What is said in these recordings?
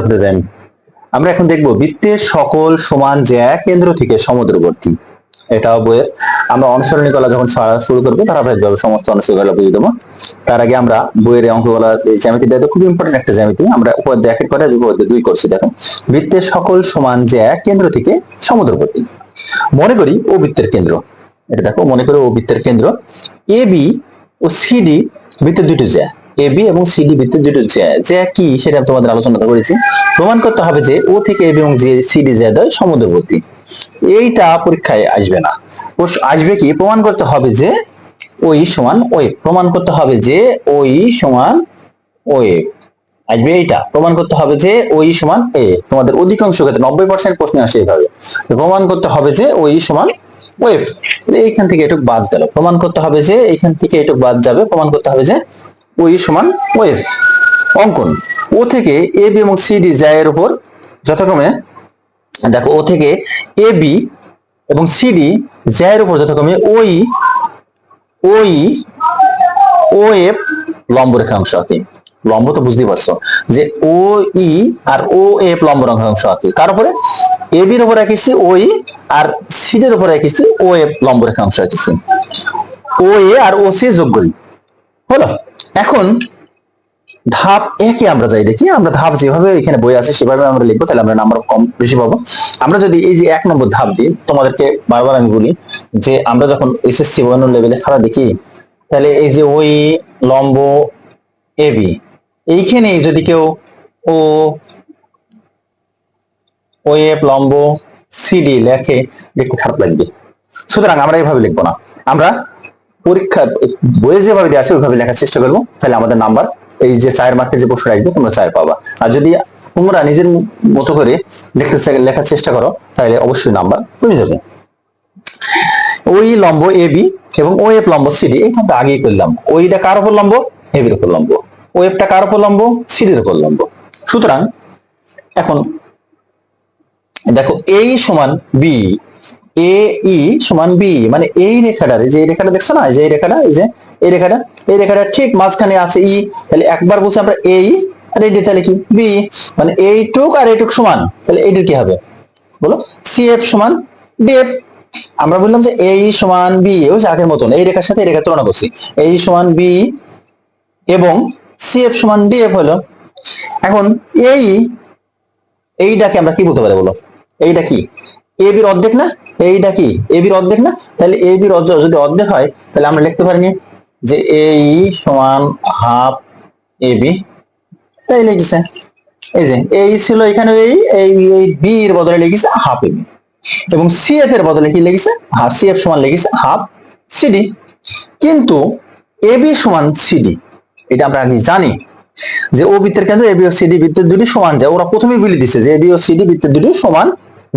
উপরে দেন। আমরা এখন দেখব বৃত্তের সকল সমান জ্যা কেন্দ্র থেকে সমুদ্রবর্তী। এটাও বইয়ের আমরা যখন শুরু করব, ধারাবাহিকভাবে সমস্ত বুঝে দেবো। তার আগে আমরা বইয়ের এই খুব ইম্পর্টেন্ট একটা জ্যামিতি। আমরা উপর দিয়ে একের পরে উপর দিয়ে দুই করছি, দেখো। বৃত্তের সকল সমান জ্যা কেন্দ্র থেকে সমুদ্রবর্তী। মনে করি ও বৃত্তের কেন্দ্র। এটা দেখো, মনে করি ও বৃত্তের কেন্দ্র। এ, বি ও সিডি বৃত্তের দুটো জ্যা এ বি এবং সিডি বৃত্তের দুটো জ্যা জ্যা কি সেটা তোমাদের আলোচনা করেছি। প্রমাণ করতে হবে যে ও থেকে এ বি এবং যে সিডি জ্যা দেয় সমুদ্রবর্তী। এইটা পরীক্ষায় আসবে না। আসবে কি? প্রমাণ করতে হবে যে ওই সমান ওই প্রমাণ করতে হবে যে ওই সমান ওই আসবে এইটা। প্রমাণ করতে হবে যে ওই সমান এ তোমাদের অধিকাংশ ক্ষেত্রে নব্বই পার্সেন্ট প্রশ্ন আসে এইভাবে। প্রমাণ করতে হবে যে ওই সমান ওয়েভ এইখান থেকে এটুক বাদ গেল। প্রমাণ করতে হবে যে এইখান থেকে এটুক বাদ যাবে। প্রমাণ করতে হবে যে ওই সমান ওয়েভ অঙ্কন, ও থেকে এ বি এবং সিডি জায়ের উপর যথাক্রমে, দেখো, ও থেকে এ বি এবং সি সিডি জায়ের উপর যথাক্রমে ওই ওই ও এফ লম্ব রেখা রেখাংশ আঁকি। লম্ব তো বুঝতেই পারছ যে ও ই আর ও এফ লম্ব রেখাংশ আঁকি। কার উপরে? এ বির উপর এঁকেছি ওই আর সিডের উপর এঁকেছি ও এফ লম্ব রেখাংশ এঁকেছি ও এ আর ও সি যোগ করি। হলো? এখন ধাপ একে আমরা যাই দেখি, আমরা ধাপ যেভাবে এখানে বই আছে সেভাবে আমরা লিখব, তাহলে আমরা নাম্বার কম বেশি পাবো। আমরা যদি এই যে এক নম্বর ধাপ দিই, তোমাদেরকে বারবার আমি বলি যে আমরা যখন এসএসসি অন্য লেভেলে খেলা দেখি, তাহলে এই যে ওই লম্ব এবি এইখানে যদি কেউ ও ও এফ লম্ব সিডি লেখে, দেখতে খারাপ লাগবে। সুতরাং আমরা এইভাবে লিখব না। আমরা পরীক্ষা বইয়ে যেভাবে দেওয়া আছে, ওইভাবে লেখার চেষ্টা করব। তাহলে আমাদের নাম্বার এই যে চায়ের মার্কে যে প্রশ্ন রাখবে তোমরা চায় পাবা। আর যদি তোমরা নিজের মতো করে লিখতে লেখার চেষ্টা করো, তাহলে অবশ্যই নাম্বার কমে যাবে। ওই লম্ব এ বি এবং ও এফ লম্ব সিডি এইটা আমরা আগেই করলাম। ওইটা কার উপর লম্ব? এ বির উপর লম্ব। ও এফটা কার উপর লম্ব? সিডির উপর লম্ব। সুতরাং এখন দেখো এই সমান বি এ ই সমান বি মানে এই রেখাটার যে এই রেখাটা দেখছ না? যে এই রেখাটা, এই যে এই রেখাটা এই রেখাটা ঠিক মাঝখানে আছে ই তাহলে একবার বলছি আমরা এই আর এইটা তাহলে কি? বি মানে এইটুক আর এইটুক সমান, তাহলে এইটার কি হবে? বলো সি এফ সমান ডিএফ আমরা বললাম যে এই সমান বি ওই যে আগের মতন, এই রেখার সাথে এই রেখার তুলনা করছি। এই সমান বি এবং সি এফ সমান ডিএফ হলো, এখন এই, এইটাকে আমরা কি বলতে পারি বলো? এইটা কি? এ বির অর্ধেক না? এইটা কি? এ বির অর্ধেক না? তাহলে এ বির যদি অর্ধেক হয়, তাহলে আমরা লিখতে পারিনি যে এই সমান হাফ এ বি। তাই লিখেছে। এই যে এই ছিল এখানে এই এই বি এর বদলে লিখেছে হাফ এ বি। এবং সিএফ এর বদলে কি লিখেছে? হাফ সিএফ সমান লিখেছে হাফ সিডি কিন্তু এ বি সমান সিডি এটা আমরা জানি যে ও বৃত্তের কেন্দ্র এবি ও সিডি বৃত্তের দুটি সমান যায়। ওরা প্রথমেই বলে দিচ্ছে যে এবি ও সিডি বৃত্তের দুটি সমান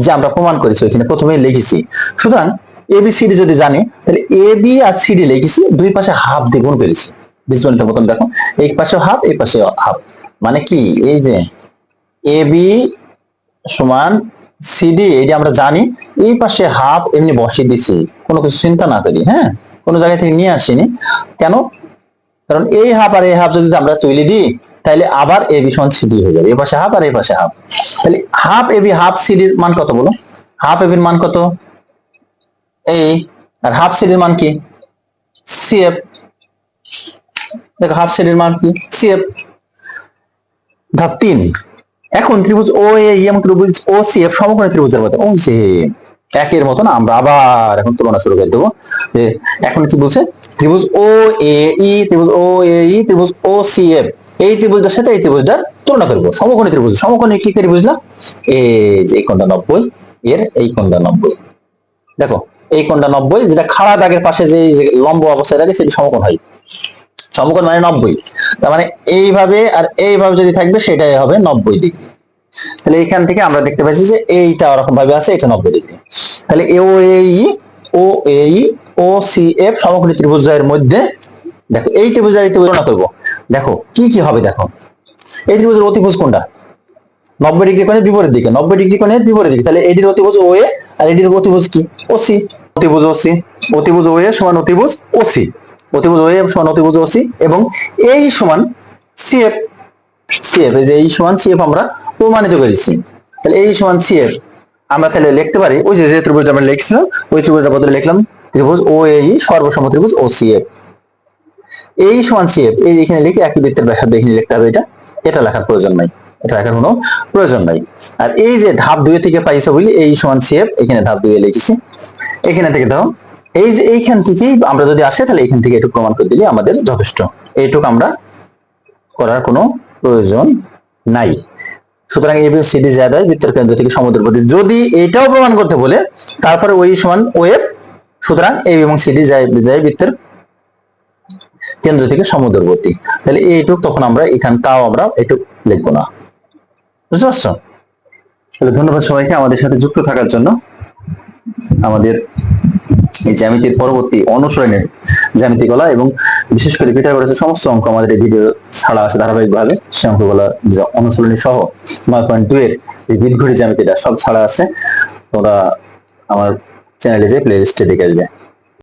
যে আমরা প্রমাণ করেছি ওইখানে প্রথমেই লিখেছি। সুতরাং এবি সিডি যদি জানি, তাহলে এবি আর সিডি লিখেছি, দুই পাশে হাফ দিয়ে গুণ করেছি। বীজগণিতের মতন দেখো এই পাশে হাফ এই পাশে হাফ মানে কি? এই যে এবি সমান সিডি এইটা আমরা জানি, এই পাশে হাফ এমনি বসিয়ে দিছি কোনো কিছু চিন্তা না করি হ্যাঁ? কোনো জায়গা থেকে নিয়ে আসিনি। কেন? কারণ এই হাফ আর এই হাফ যদি আমরা তুলে দিই তাহলে আবার এ বি সমান সিডি হয়ে যাবে। এই পাশে হাফ আর এই পাশে হাফ তাহলে হাফ এ বি হাফ সিডির মান কত বলো? হাফ এ বির মান কত? এই আর হাফ সিডির মান কি? সিএফ দেখো হাফ সিডির মান কি? সিএফ ধাপ তিন। এখন ত্রিভুজ ও এ এবং ত্রিভুজ ও সি এফ সমকোণী ত্রিভুজের মধ্যে যে একের মতন আমরা আবার এখন তুলনা শুরু করে দেবো। যে এখন কি বলছে? ত্রিভুজ ও এ ই ত্রিভুজ ও এ ই ত্রিভুজ ও সি এফ এই ত্রিভুজটার সাথে এই ত্রিভুজটার তুলনা করব। সমকোণী ত্রিভুজ। সমকোণী কি করে বুঝলাম? এই যে এই কোণটা নব্বই, এর এই কোণটা নব্বই। দেখো, এই কোণটা নব্বই, যেটা খাড়া দাগের পাশে যে লম্ব অবস্থায় থাকে, সেটি সমকোণ হয়। সমকোণ মানে নব্বই। তার মানে এইভাবে আর এইভাবে যদি থাকবে, সেটাই হবে নব্বই ডিগ্রি। তাহলে এখান থেকে আমরা দেখতে পাচ্ছি যে এইটা ওরকম ভাবে আছে, এটা নব্বই ডিগ্রি। তাহলে এ, ও এই ও এই ও, সি, এফ সমকোণী ত্রিভুজের মধ্যে, দেখো এই ত্রিভুজ তুলনা করব। দেখো, কি কি হবে দেখো? এই ত্রিভুজের অতিভুজ কোনটা? নব্বই ডিগ্রি কোণের বিপরীত দিকে, নব্বই ডিগ্রি কোণের বিপরীত দিকে। তাহলে এটির অতিভুজ ও এ আর এটির অতিভুজ কি? ও সি অতিভুজ ও সি অতিভুজ ও এ সমান অতিভুজ ও সি অতিভুজ ও এ সমান অতিভুজ ও সি এবং এই সমান সিএফ সিএফ এই যে এই সমান সিএফ আমরা প্রমাণিত করেছি। তাহলে এই সমান সিএফ আমরা তাহলে লিখতে পারি, ওই যে যে ত্রিভুজটা আমরা লিখছিলাম, ওই ত্রিভুজটা বদলে লিখলাম ত্রিভুজ ও এই সর্বসম ত্রিভুজ ও সিএফ এই সমান সিএফ এই এখানে লিখে একই বৃত্তের ব্যাসার্ধ এখানে লিখতে হবে এটা। এটা লেখার প্রয়োজন নাই। এটা লেখার কোনো প্রয়োজন নাই। আর এই যে ধাপ দুই থেকে পাইছো বলি এই সমান সিএফ এখানে ধাপ দুই লিখেছি। এখানে থেকে দাও এই যে এইখান থেকেই আমরা যদি আসে, তাহলে এখান থেকে প্রমাণ করে দিলে আমাদের যথেষ্ট। এইটুকু আমরা করার কোনো প্রয়োজন নাই। সুতরাং এই সিডি বৃত্তের কেন্দ্র থেকে সমুদ্র প্রতি যদি এটাও প্রমাণ করতে বলে, তারপরে ওই সমান ওয়েব সুতরাং এই এবং সিডি যায় বৃত্তের কেন্দ্র থেকে সমুদ্রবর্তী তাহলে এইটুক তখন আমরা এখান তাও আমরা এটুক লিখব না। বুঝতে পারছ? তাহলে ধন্যবাদ সবাইকে আমাদের সাথে যুক্ত থাকার জন্য। আমাদের এই জ্যামিতির পরবর্তী অনুসরণের জ্যামিতি কলা এবং বিশেষ করে পিথাগোরাসের সমস্ত অঙ্ক আমাদের এই ভিডিও ছাড়া আছে ধারাবাহিকভাবে। সে অঙ্কগুলো অনুশীলনী সহ নয় পয়েন্ট দুই এর যে বিদঘড়ি জ্যামিতিটা সব ছাড়া আছে। তোমরা আমার চ্যানেলে যে প্লে লিস্টে দেখে আসবে।